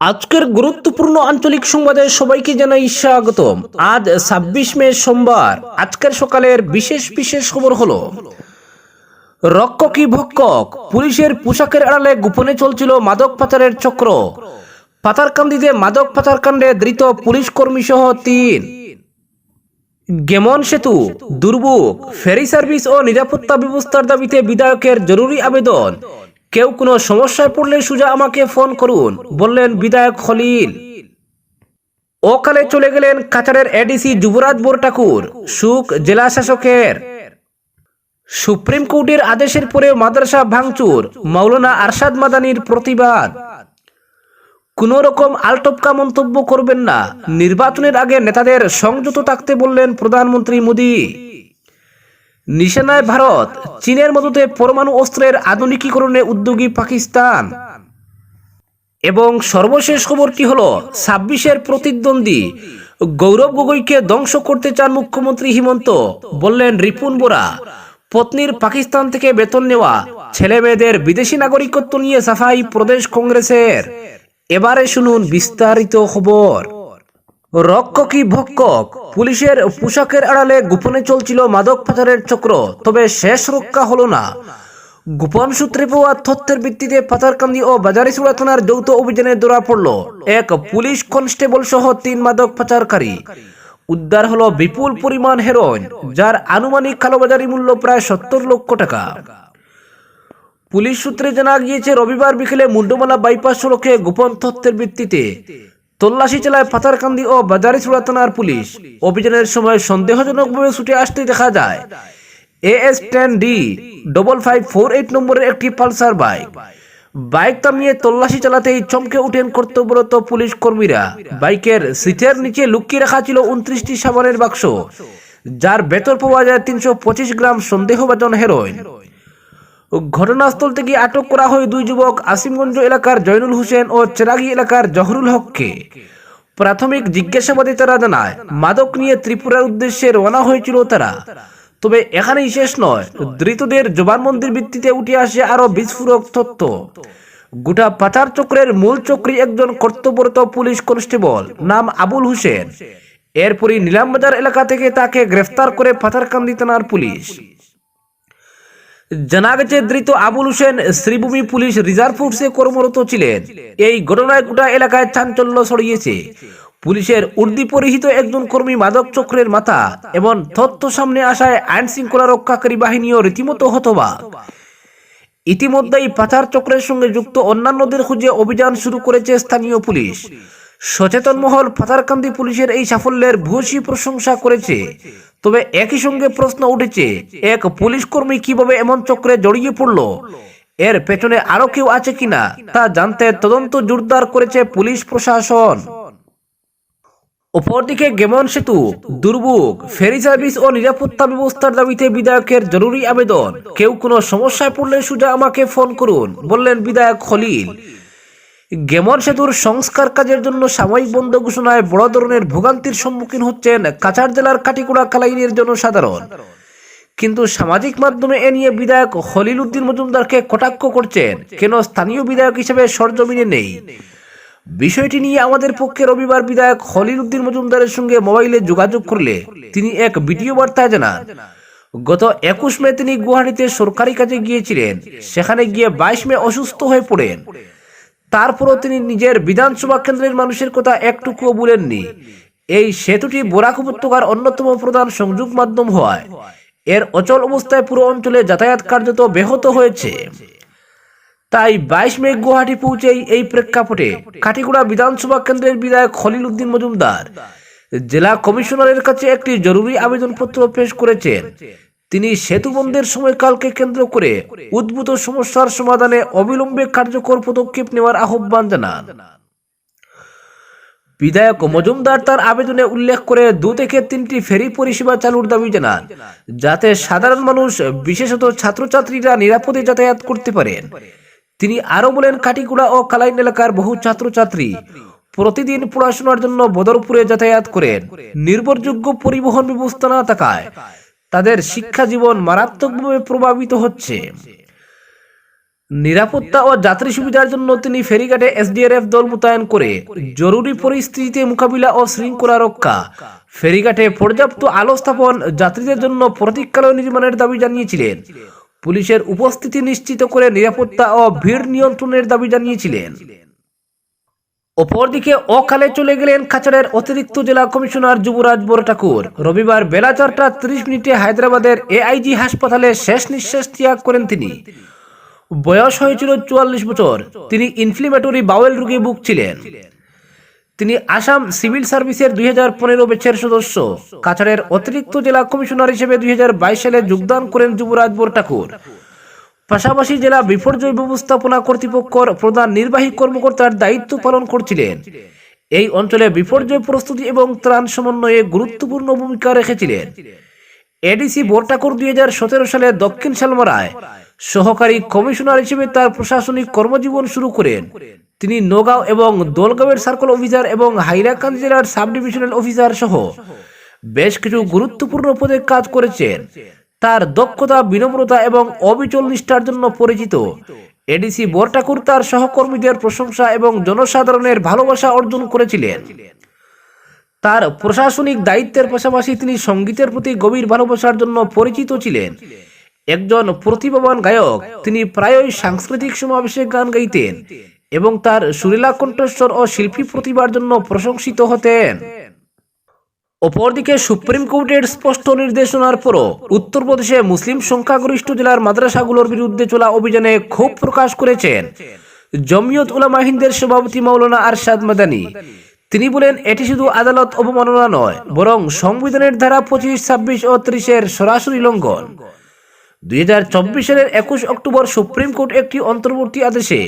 আজকের গুরুত্বপূর্ণ আঞ্চলিক সংবাদে সবাইকে জানাই স্বাগতম। আজ ছাব্বিশ মে সোমবার, আজকের সকালের বিশেষ বিশেষ খবর হলো রক্ষকী ভক্ষক, পুলিশের পোশাকের আড়ালে গোপনে চলছিল মাদক পাচারের চক্র। পাচারকান্দিতে মাদক পাচার কাণ্ডে ধৃত পুলিশ কর্মী সহ তিন। গেমন সেতু, দুর্ভোগ, ফেরি সার্ভিস ও নিরাপত্তা ব্যবস্থার দাবিতে বিধায়কের জরুরি আবেদন। কেউ কোনো সমস্যায় পড়লে সুজা আমাকে ফোন করুন, বললেন বিধায়ক খলিল। অকালে চলে গেলেন কাছাড়ের এডিসি যুবরাজ বোরঠাকুর সুখ জেলা শাসকের। সুপ্রিম কোর্টের আদেশের পরে মাদ্রাসা ভাঙচুর, মাওলানা আরশাদ মাদানির প্রতিবাদ। কোন রকম আলটপকা মন্তব্য করবেন না, নির্বাচনের আগে নেতাদের সংযত থাকতে বললেন প্রধানমন্ত্রী মোদী। নিশানায় ভারত, চীনের মদতে পরমাণু অস্ত্রের আধুনিকীকরণে উদ্যোগী পাকিস্তান। এবং সর্বশেষ খবরটি হল, ছাব্বিশের প্রতিদ্বন্দ্বী গৌরব গগৈকে ধ্বংস করতে চান মুখ্যমন্ত্রী হিমন্ত বললেন রিপুন বোরা। পত্নীর পাকিস্তান থেকে বেতন নেওয়া ছেলে মেয়েদের বিদেশি নাগরিকত্ব নিয়ে সাফাই প্রদেশ কংগ্রেসের। এবারে শুনুন বিস্তারিত খবর। রক্ষকী ভক্ষক পুলিশের পোশাকের আড়ালে গোপনে চলছিল মাদক পাচারের চক্র, তবে শেষ রক্ষা হলো না। গোপন সূত্রে পাওয়া তথ্যের ভিত্তিতে পাচারকান্দি ও বাজারিচুড়া থানার যৌথ অভিযানে ধরা পড়ল এক পুলিশ কনস্টেবল সহ তিন মাদক পাচারকারী। উদ্ধার হলো বিপুল পরিমাণ হেরোইন, যার আনুমানিক কালোবাজারি মূল্য প্রায় সত্তর লক্ষ টাকা। পুলিশ সূত্রে জানা গিয়েছে, রবিবার বিকেলে মুন্ডমালা বাইপাস সড়কে গোপন তথ্যের ভিত্তিতে তল্লাশি চালায় পাথারকান্দি ও বাজারিচুড়া থানার পুলিশ। অভিযানের সময় সন্দেহজনকভাবে ছুটে আসতে দেখা যায়। AS ten D double five four eight নম্বরের একটি পালসার বাইক। বাইক থামিয়ে তল্লাশি চালাতেই চমকে উঠেন কর্তব্যরত পুলিশ কর্মীরা। বাইকের সিটের নিচে লুকিয়ে রাখা ছিল উনত্রিশটি সাবানের বাক্স, যার ভেতর পাওয়া যায় তিনশো পঁচিশ গ্রাম সন্দেহভাজন হেরোইন ঘটনাস্থল থেকে আটক করা হয় দুই যুবক আসিমগঞ্জ এলাকার জয়নুল হোসেন ও চেরাগি এলাকার জহরুল হককে। প্রাথমিক জিজ্ঞাসাবাদে তারা জানায়, মাদক নিয়ে ত্রিপুরার উদ্দেশ্যে রওনা হয়েছিল তারা। তবে এখানেই শেষ নয়, ধৃতদের জবানবন্দির ভিত্তিতে উঠে আসে আরও বিস্ফোরক তথ্য। গোটা পাচার চক্রের মূল চক্রী একজন কর্তব্যরত পুলিশ কনস্টেবল নাম আবুল হোসেন। এরপরই নিলামবাজার এলাকা থেকে তাকে গ্রেফতার করে পাথারকান্দি থানার পুলিশ। জানা গেছে ধৃত আবুল হোসেন শ্রীভূমি পুলিশ রিজার্ভ ফোর্সে কর্মরত ছিলেন। এই ঘটনায় গোটা এলাকায় চাঞ্চল্য ছড়িয়েছে। পুলিশের উর্দি পরিহিত একজন কর্মী মাদক চক্রের মাথা এবং তথ্য সামনে আসায় আইন শৃঙ্খলা রক্ষাকারী বাহিনীও রীতিমতো হতবাক। ইতিমধ্যেই পাচার চক্রের সঙ্গে যুক্ত অন্যান্যদের খুঁজে অভিযান শুরু করেছে স্থানীয় পুলিশ। সচেতন মহল পাথারকান্দি পুলিশের এই সাফল্যের ভূয়সী প্রশংসা করেছে। তবে একই সঙ্গে প্রশ্ন উঠেছে, এক পুলিশ কর্মী কীভাবে এমন চক্রে জড়িয়ে পড়ল? এর পেছনে আরও কেউ আছে কিনা তা জানতে তদন্ত জোরদার করেছে পুলিশ প্রশাসন। অপরদিকে গেমন সেতু, দুর্ভোগ, ফেরি সার্ভিস ও নিরাপত্তা ব্যবস্থার দাবিতে বিধায়কের জরুরি আবেদন। কেউ কোনো সমস্যায় পড়লে সুজা আমাকে ফোন করুন, বললেন বিধায়ক খলিল। গেমন সেতুর সংস্কার কাজের জন্য সাময়িক বন্ধ ঘোষণায় বড় ধরনের ভোগান্তির সম্মুখীন হচ্ছেন কাছাড় জেলার কাটিকুড়া কালাইনের জনসাধারণ। কিন্তু সামাজিক মাধ্যমে এ নিয়ে বিধায়ক খলিল উদ্দিন মজুমদারকে কটাক্ষ করছেন। কেন স্থানীয় বিধায়ক হিসেবে সরজমিনে নেই? বিষয়টি নিয়ে আমাদের পক্ষে রবিবার বিধায়ক খলিল উদ্দিন মজুমদারের সঙ্গে মোবাইলে যোগাযোগ করলে তিনি এক ভিডিও বার্তায় জানান, গত একুশ মে তিনি গুয়াহাটিতে সরকারি কাজে গিয়েছিলেন। সেখানে গিয়ে বাইশ মে অসুস্থ হয়ে পড়েন। তারপরও তিনি নিজের বিধানসভা কেন্দ্রের মানুষের কথা একটুকুও বলেননি। এই সেতুটি বরাক উপত্যকার অন্যতম প্রধান সংযোগ মাধ্যম হওয়ায়। এর অচল অবস্থায় পুরো অঞ্চলে যাতায়াত কার্যত ব্যাহত হয়েছে। তাই বাইশ মে গুয়াহাটি পৌঁছেই এই প্রেক্ষাপটে কাটিগুড়া বিধানসভা কেন্দ্রের বিধায়ক খলিল উদ্দিন মজুমদার জেলা কমিশনারের কাছে একটি জরুরি আবেদনপত্র পেশ করেছেন। তিনি সেতু বন্ধের সময়কালকে কেন্দ্র করে উদ্ভূত সমস্যার সমাধানে অবিলম্বে কার্যকর পদক্ষেপ নেওয়ার আহ্বান জানান। বিধায়ক মজুমদার তার আবেদনে উল্লেখ করে দু থেকে তিনটি ফেরি পরিষেবা চালুর দাবি জানান, যাতে সাধারণ মানুষ, বিশেষত ছাত্রছাত্রীরা নিরাপদে যাতায়াত করতে পারেন। তিনি আরও বলেন, কাটিকুড়া ও কালাইন এলাকার বহু ছাত্রছাত্রী প্রতিদিন পড়াশোনার জন্য বদরপুরে যাতায়াত করেন। নির্ভরযোগ্য পরিবহন ব্যবস্থা না থাকায় তাদের শিক্ষা জীবন মারাত্মকভাবে প্রভাবিত হচ্ছে। নিরাপত্তা ও যাত্রী সুবিধার জন্য তিনি ফেরিঘাটে এসডিআরএফ দল মোতায়েন করে জরুরি পরিস্থিতিতে মোকাবিলা ও শৃঙ্খলা রক্ষা, ফেরিঘাটে পর্যাপ্ত আলো স্থাপন, যাত্রীদের জন্য প্রতীক্ষালয় নির্মাণের দাবি জানিয়েছিলেন। পুলিশের উপস্থিতি নিশ্চিত করে নিরাপত্তা ও ভিড় নিয়ন্ত্রণের দাবি জানিয়েছিলেন। অপরদিকে অকালে চলে গেলেন খাচাড়ের অতিরিক্ত জেলা কমিশনার যুবরাজ বড় ঠাকুর। রবিবার বেলা চারটা ত্রিশ মিনিটে হায়দ্রাবাদের এআইজি হাসপাতালে শেষ নিঃশ্বাস ত্যাগ করেন তিনি। বয়স হয়েছিল চুয়াল্লিশ বছর। তিনি ইনফ্লিমেটরি বাউল রোগে ভুগছিলেন। তিনি আসাম সিভিল সার্ভিসের দুই হাজার পনেরো ব্যাচের সদস্য। কাছাড়ের অতিরিক্ত জেলা কমিশনার হিসেবে দুই হাজার বাইশ সালে যোগদান করেন যুবরাজ বোরঠাকুর পাশাপাশি জেলা বিপর্যয় ব্যবস্থাপনা কর্তৃপক্ষর প্রধান নির্বাহী কর্মকর্তার দায়িত্ব পালন করছিলেন। এই অঞ্চলে বিপর্যয় প্রস্তুতি এবং ত্রাণ সমন্বয়ে গুরুত্বপূর্ণ ভূমিকা রেখেছিলেন। এডিসি বোরটাকুর দুই হাজার সতেরো সালে দক্ষিণ সালমারায় সহকারী কমিশনার হিসেবে তার প্রশাসনিক কর্মজীবন শুরু করেন। তিনি নগাঁও এবং দোলগাঁওয়ের সার্কেল অফিসার এবং হাইলাকান্দি জেলার সাব ডিভিশনাল অফিসার সহ বেশ কিছু গুরুত্বপূর্ণ পদে কাজ করেছেন। তার দক্ষতা, বিনম্রতা এবং অবিচল নিষ্ঠার জন্য পরিচিত। এডিসি বরঠাকুর তার সহকর্মীদের প্রশংসা এবং জনসাধারণের ভালোবাসা অর্জন করেছিলেন। তার প্রশাসনিক দায়িত্বের পাশাপাশি তিনি সঙ্গীতের প্রতি গভীর ভালোবাসার জন্য পরিচিত ছিলেন। একজন প্রতিভাবান গায়ক, তিনি প্রায়ই সাংস্কৃতিক সমাবেশে গান গাইতেন এবং তার সুরেলা কণ্ঠস্বর ও শিল্পী প্রতিভার জন্য প্রশংসিত হতেন। অপরদিকে সুপ্রিম কোর্টের স্পষ্ট নির্দেশনার পরও উত্তরপ্রদেশে মুসলিম সংখ্যাগরিষ্ঠ জেলার মাদ্রাসাগুলোর বিরুদ্ধে চলা অভিযানে ক্ষোভ প্রকাশ করেছেন জমিয়ত উলামা হিন্দের সভাপতি মাওলানা আরশাদ মাদানী। তিনি বলেন, এটি শুধু আদালত অবমাননা নয়, বরং সংবিধানের ধারা পঁচিশ, ছাব্বিশ ও ত্রিশের সরাসরি লঙ্ঘন। দুই হাজার চব্বিশ সালের একুশ অক্টোবর সুপ্রিম কোর্ট একটি অন্তর্বর্তী আদেশে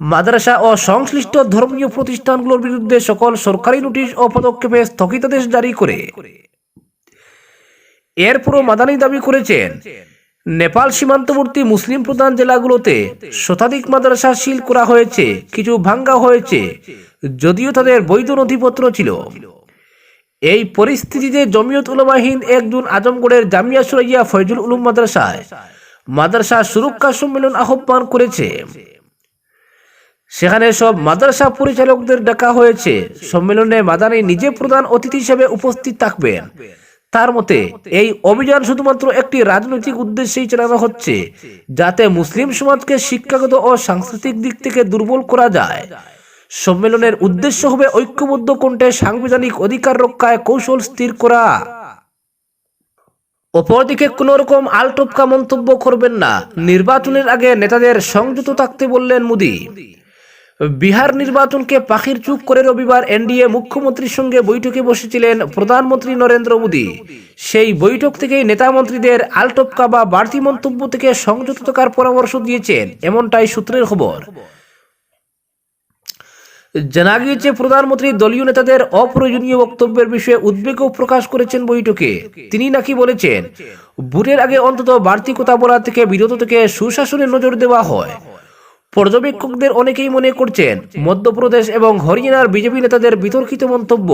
মাদ্রাসা ও সংশ্লিষ্ট ধর্মীয় প্রতিষ্ঠানগুলোর বিরুদ্ধে সকল সরকারি নোটিশ ও পদক্ষেপে স্থগিতাদেশ জারি করে। এরপরও মাদানি দাবি করেছেন, নেপাল সীমান্তবর্তী মুসলিম প্রধান জেলাগুলোতে শতাধিক মাদ্রাসা সিল করা হয়েছে, কিছু ভাঙ্গা হয়েছে, যদিও তাদের বৈধ নথিপত্র ছিল। এই পরিস্থিতিতে জমিয়ত উলামাহীন একজন আজমগড়ের জামিয়া সুরাইয়া ফয়জুল উলুম মাদ্রাসায় মাদ্রাসা সুরক্ষা সম্মেলন আহ্বান করেছে। সেখানে সব মাদ্রাসা পরিচালকদের ডাকা হয়েছে। সম্মেলনে মাদানি নিজে প্রধান অতিথি হিসেবে উপস্থিত থাকবেন। তার মতে, এই অভিযান শুধুমাত্র একটি রাজনৈতিক উদ্দেশ্যেই চালানো হচ্ছে, যাতে মুসলিম সমাজকে শিক্ষাগত ও সাংস্কৃতিক দিক থেকে দুর্বল করা যায়। সম্মেলনের উদ্দেশ্য হবে ঐক্যবদ্ধ কণ্ঠে সাংবিধানিক অধিকার রক্ষায় কৌশল স্থির করা। অপরদিকে কোন রকম আলটপকা মন্তব্য করবেন না। নির্বাচনের আগে নেতাদের সংযত থাকতে বললেন মোদী। বিহার নির্বাচনকে পাখির চুপ করে রবিবার এনডিএ মুখ্যমন্ত্রীর সঙ্গে বৈঠকে বসেছিলেন প্রধানমন্ত্রী নরেন্দ্র মোদী। সেই বৈঠক থেকেই নেতা মন্ত্রীদের আলটপকা বা বাড়তি মন্তব্য থেকে সংযত থাকার পরামর্শ দিয়েছেন, এমনটাই সূত্রের খবর। জানা গিয়েছে, প্রধানমন্ত্রী দলীয় নেতাদের অপ্রয়োজনীয় বক্তব্যের বিষয়ে উদ্বেগও প্রকাশ করেছেন বৈঠকে। তিনি নাকি বলেছেন, ভোটের আগে অন্তত বাড়তি কথা বলা থেকে বিরত থেকে সুশাসনে নজর দেওয়া হয়। পর্যবেক্ষকদের অনেকেই মনে করছেন মধ্যপ্রদেশ এবং হরিয়ানার বিজেপি নেতাদের বিতর্কিত মন্তব্য।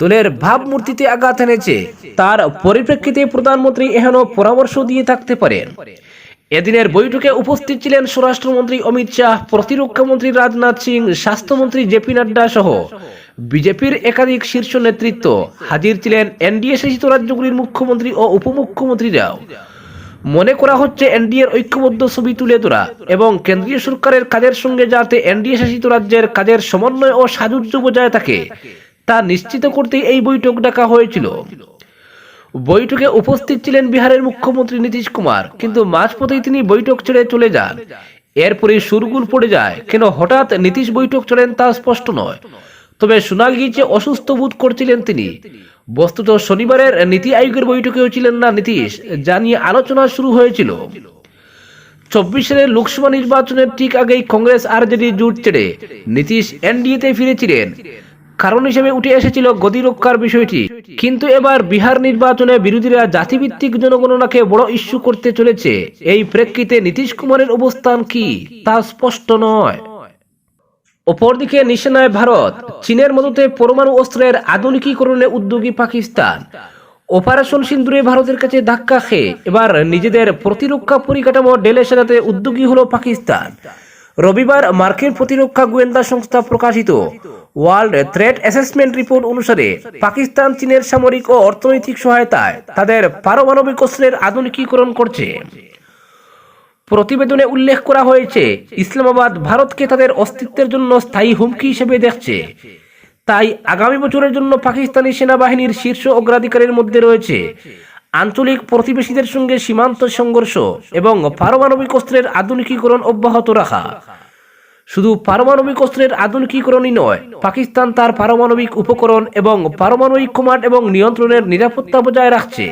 দলের ভাবমূর্তিতে আঘাত এনেছে। তার পরিপ্রেক্ষিতে প্রধানমন্ত্রী এহেন পরামর্শ দিয়ে থাকতে পারেন। এদিনের বৈঠকে উপস্থিত ছিলেন স্বরাষ্ট্রমন্ত্রী অমিত শাহ প্রতিরক্ষা মন্ত্রী রাজনাথ সিং, স্বাস্থ্যমন্ত্রী জেপি নাড্ডা সহ বিজেপির একাধিক শীর্ষ নেতৃত্ব। হাজির ছিলেন এনডিএ শাসিত রাজ্যগুলির মুখ্যমন্ত্রী ও উপমুখ্যমন্ত্রীরাও। মনে করা হচ্ছে এনডিএর ঐক্যবদ্ধ ছবি তুলে ধরা এবং কেন্দ্রীয় সরকারের কাজের সঙ্গে যাতে এনডিএ শাসিত রাজ্যের কাজের সমন্বয় ও সাযুজ্য বজায় থাকে, তা নিশ্চিত করতে এই বৈঠক ডাকা হয়েছিল। বৈঠকে উপস্থিত ছিলেন বিহারের মুখ্যমন্ত্রী নীতিশ কুমার, কিন্তু মাঝপথেই তিনি বৈঠক ছেড়ে চলে যান। এরপরে সুরগুল পড়ে যায়। কেন হঠাৎ নীতিশ বৈঠক চলেন তা স্পষ্ট নয়। তবে শোনা গিয়েছে অসুস্থ বোধ করছিলেন তিনি। বস্তুত শনিবারের নীতি আয়োগের বৈঠকেও ছিলেন না নীতিশ, যা নিয়ে আলোচনা শুরু হয়েছিল। চব্বিশ সালের লোকসভা নির্বাচনের ঠিক আগেই কংগ্রেস আর জেডি জোট ছেড়ে নীতিশ এনডিএতে ফিরেছিলেন। কারণ হিসেবে উঠে এসেছিল গদি রক্ষার বিষয়টি। কিন্তু এবার বিহার নির্বাচনে বিরোধীরা জাতিভিত্তিক জনগণনাকে বড় ইস্যু করতে চলেছে। এই প্রেক্ষিতে নীতিশ কুমারের অবস্থান কি তা স্পষ্ট নয়। অপরদিকে নিশানায় ভারত, চীনের মদতে পরমাণু অস্ত্রের আধুনিকীকরণে উদ্যোগী পাকিস্তান। অপারেশন সিন্দুরে ভারতের কাছে ধাক্কা খেয়ে এবার নিজেদের প্রতিরক্ষা পরিকাঠামো ডেলে সাজাতে উদ্যোগী হলো পাকিস্তান। রবিবার মার্কিন প্রতিরক্ষা গোয়েন্দা সংস্থা প্রকাশিত ওয়ার্ল্ড থ্রেট অ্যাসেসমেন্ট রিপোর্ট অনুসারে পাকিস্তান চীনের সামরিক ও অর্থনৈতিক সহায়তায় তাদের পারমাণবিক অস্ত্রের আধুনিকীকরণ করছে। প্রতিবেদনে উল্লেখ করা হয়েছে, ইসলামাবাদ ভারতকে তাদের অস্তিত্বের জন্য স্থায়ী হুমকি হিসেবে দেখছে। তাই আগামী বছরের জন্য পাকিস্তানি সেনাবাহিনীর শীর্ষ অগ্রাধিকারের মধ্যে রয়েছে আঞ্চলিক প্রতিবেশীদের সঙ্গে সীমান্ত সংঘর্ষ এবং পারমাণবিক অস্ত্রের আধুনিকীকরণ অব্যাহত রাখা। শুধু পারমাণবিক অস্ত্রের আধুনিকীকরণই নয়, পাকিস্তান তার পারমাণবিক উপকরণ এবং পারমাণবিক কমান্ড এবং নিয়ন্ত্রণের নিরাপত্তা বজায় রাখছে।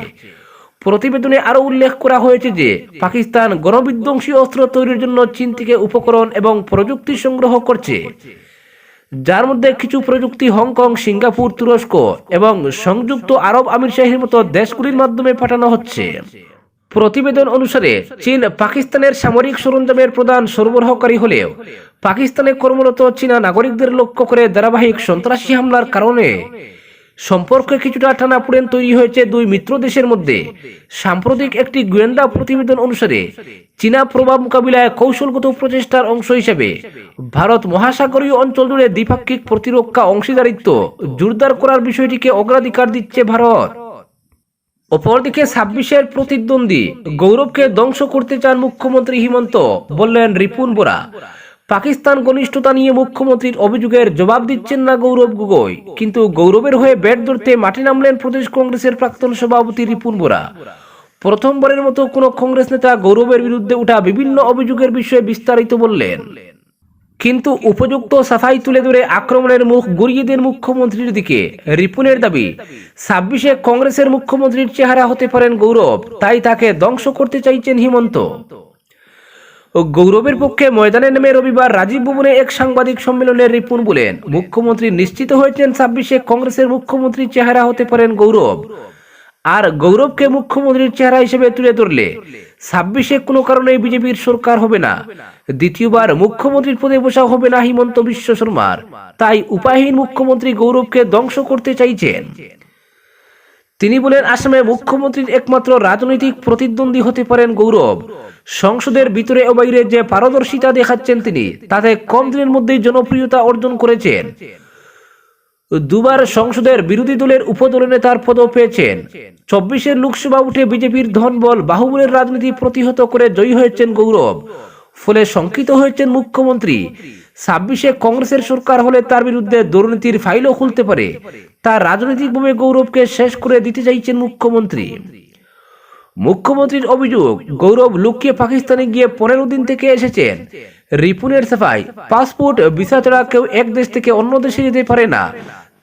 প্রতিবেদনে আরও উল্লেখ করা হয়েছে যে, পাকিস্তান গণবিধ্বংসী অস্ত্র তৈরির জন্য চীন থেকে উপকরণ এবং প্রযুক্তি সংগ্রহ করছে। যার মধ্যে কিছু প্রযুক্তি হংকং, সিঙ্গাপুর, তুরস্ক এবং সংযুক্ত আরব আমিরশাহীর মতো দেশগুলির মাধ্যমে পাঠানো হচ্ছে। প্রতিবেদন অনুসারে, চীন পাকিস্তানের সামরিক সরঞ্জামের প্রধান সরবরাহকারী হলেও পাকিস্তানে কর্মরত চীনা নাগরিকদের লক্ষ্য করে ধারাবাহিক সন্ত্রাসী হামলার কারণে সম্পর্কে কিছুটা টানাপোড়েন তৈরি হয়েছে দুই মিত্র দেশের মধ্যে। সাম্প্রতিক একটি গোয়েন্দা প্রতিবেদন অনুসারে, চীনা প্রভাব মোকাবিলায় কৌশলগত প্রচেষ্টার অংশ হিসেবে ভারত মহাসাগরীয় অঞ্চল জুড়ে দ্বিপাক্ষিক প্রতিরক্ষা অংশীদারিত্ব জোরদার করার বিষয়টিকে অগ্রাধিকার দিচ্ছে ভারত। অপরদিকে ছাব্বিশের প্রতিদ্বন্দ্বী গৌরবকে ধ্বংস করতে চান মুখ্যমন্ত্রী হিমন্ত বললেন রিপুন বোরা। পাকিস্তান ঘনিষ্ঠতা নিয়ে মুখ্যমন্ত্রীর অভিযোগের জবাব দিচ্ছেন না গৌরব গগৈ। কিন্তু গৌরবের হয়ে ব্যাট ধরতে মাঠে নামলেন প্রদেশ কংগ্রেসের প্রাক্তন সভাপতি রিপুন বোরা। প্রথমবারের মতো কোনো কংগ্রেস নেতা গৌরবের বিরুদ্ধে উঠা বিভিন্ন অভিযোগের বিষয়ে বিস্তারিত বললেন। কিন্তু উপযুক্ত সাফাই তুলে ধরে আক্রমণের মুখ গড়িয়ে দেন মুখ্যমন্ত্রীর দিকে। রিপুনের দাবি, ছাব্বিশে কংগ্রেসের মুখ্যমন্ত্রীর চেহারা হতে পারেন গৌরব, তাই তাকে ধ্বংস করতে চাইছেন হিমন্ত। গৌরবের পক্ষে ময়দানে নেমে রবিবার রাজীব ভবনে এক সাংবাদিক সম্মেলনে রিপুন বলেন, মুখ্যমন্ত্রী নিশ্চিত হয়েছেন ছাব্বিশে কংগ্রেসের মুখ্যমন্ত্রীর চেহারা হতে পারেন গৌরব। আর গৌরবকে মুখ্যমন্ত্রীর চেহারা হিসেবে তুলে ধরলে ছাব্বিশে কোনো কারণে বিজেপির সরকার হবে না। দ্বিতীয়বার মুখ্যমন্ত্রীর পদে বসা হবে না হিমন্ত বিশ্ব শর্মার। তাই উপায়হীন মুখ্যমন্ত্রী গৌরবকে ধ্বংস করতে চাইছেন। তিনি বলেন, আসামে মুখ্যমন্ত্রীর একমাত্র রাজনৈতিক প্রতিদ্বন্দ্বী হতে পারেন গৌরব। সংসদের ভিতরে ও বাইরে যে পারদর্শিতা দেখাচ্ছেন তিনি, তাতে কম দিনের মধ্যেই জনপ্রিয়তা অর্জন করেছেন। দুবার সংসদের বিরোধী দলের উপদল নেতার পদও পেয়েছেন। চব্বিশের লোকসভা উঠে বিজেপির ধনবল বাহুবলের রাজনীতি প্রতিহত করে জয়ী হয়েছেন গৌরব। ফলে শঙ্কিত হয়েছেন মুখ্যমন্ত্রী। ছাব্বিশে কংগ্রেসের সরকার হলে তার বিরুদ্ধে দুর্নীতির ফাইলও খুলতে পারে। তার রাজনৈতিকভাবে গৌরবকে শেষ করে দিতে চাইছেন মুখ্যমন্ত্রী। মুখ্যমন্ত্রীর অভিযোগ, গৌরব লুকিয়ে পাকিস্তানে গিয়ে পনেরো দিন থেকে এসেছেন। রিপুনের সাফাই, পাসপোর্ট, ভিসা ছাড়া কেউ এক দেশ থেকে অন্য দেশে যেতে পারে না।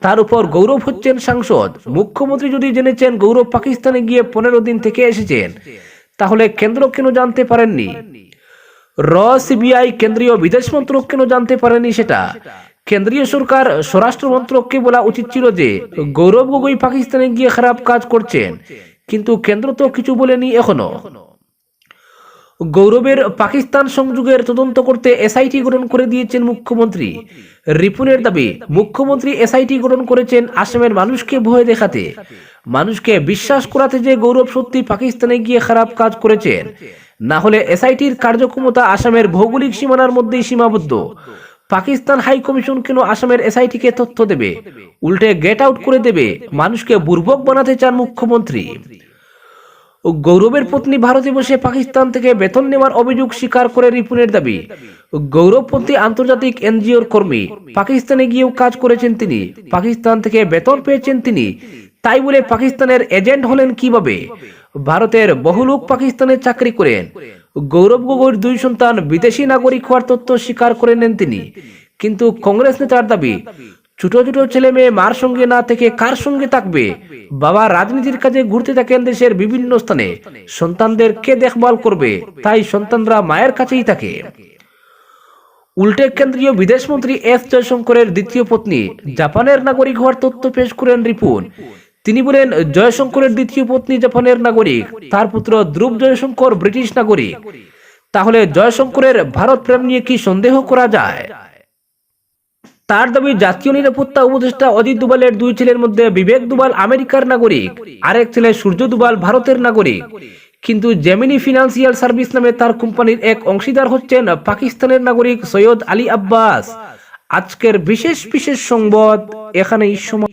তার উপর গৌরব হচ্ছেন সাংসদ। মুখ্যমন্ত্রী যদি জেনেছেন গৌরব পাকিস্তানে গিয়ে পনেরো দিন থেকে এসেছেন, তাহলে কেন্দ্র কেন জানতে পারেননি? র, সিবিআই, কেন্দ্রীয় বিদেশ মন্ত্রক কেন জানতে পারেনি সেটা? কেন্দ্রীয় সরকার, স্বরাষ্ট্র মন্ত্রককে বলা উচিত ছিল যে, গৌরব গগৈ পাকিস্তানে গিয়ে খারাপ কাজ করছেন। কিন্তু কেন্দ্র তো কিছু বলেনি এখনও। গৌরবের পাকিস্তান সংযোগের তদন্ত করতে এসআইটি গঠন করে দিয়েছেন মুখ্যমন্ত্রী। রিপুনের দাবি, মুখ্যমন্ত্রী এসআইটি গঠন করেছেন আসামের মানুষকে ভয় দেখাতে। মানুষকে বিশ্বাস করাতে যে গৌরব সত্যি পাকিস্তানে গিয়ে খারাপ কাজ করেছেন। না হলে এসআইটির কার্যক্ষমতা আসামের ভৌগোলিক সীমানার মধ্যেই সীমাবদ্ধ। পাকিস্তান হাই কমিশন কেন আসামের এসআইটিকে তথ্য দেবে? উল্টে গেট আউট করে দেবে? মানুষকে বুর্বক বানাতে চান মুখ্যমন্ত্রী। গৌরবের পত্নী ভারতে বসে পাকিস্তান থেকে বেতন নেওয়ার অভিযোগ স্বীকার করে রিপুনের দাবি। গৌরবপন্থী আন্তর্জাতিক এনজিওর কর্মী, পাকিস্তানে গিয়েও কাজ করেছেন তিনি। পাকিস্তান থেকে বেতন পেয়েছেন তিনি। তাই বলে পাকিস্তানের এজেন্ট হলেন কীভাবে? ভারতের বহু লোক পাকিস্তানে চাকরি করেন। গৌরব গগৈর দুই সন্তান বিদেশি নাগরিক হওয়ার তথ্য স্বীকার করে নেন তিনি। কিন্তু কংগ্রেস নেতার দাবি, ছোট ছোট ছেলে মেয়ে মার সঙ্গে না থেকে কার সঙ্গে থাকবে? বাবা রাজনীতির কাজে ঘুরতে থাকেন দেশের বিভিন্ন স্থানে। সন্তানদের কে দেখভাল করবে? তাই সন্তানরা মায়ের কাছেই থাকে। উল্টে কেন্দ্রীয় বিদেশমন্ত্রী এস জয়শঙ্করের দ্বিতীয় পত্নী, জাপানের নাগরিক হওয়ার তথ্য পেশ করেন রিপুন। তিনি বলেন, জয়শঙ্করের দ্বিতীয় পত্নী জাপানের নাগরিক, তার পুত্র ধ্রুব জয়শঙ্কর ব্রিটিশ নাগরিক। তাহলে জয়শঙ্করের ভারত প্রেম নিয়ে কি সন্দেহ করা যায়? তার দাবি, জাতীয় নিরাপত্তা উপদেষ্টা অজিত দুবালের দুই ছেলের মধ্যে বিবেক দুবাল আমেরিকার নাগরিক, আরেক ছেলে সূর্য দুবাল ভারতের নাগরিক। কিন্তু জেমিনি ফিনান্সিয়াল সার্ভিস নামে তার কোম্পানির এক অংশীদার হচ্ছেন পাকিস্তানের নাগরিক সৈয়দ আলী আব্বাস। আজকের বিশেষ বিশেষ সংবাদ সময়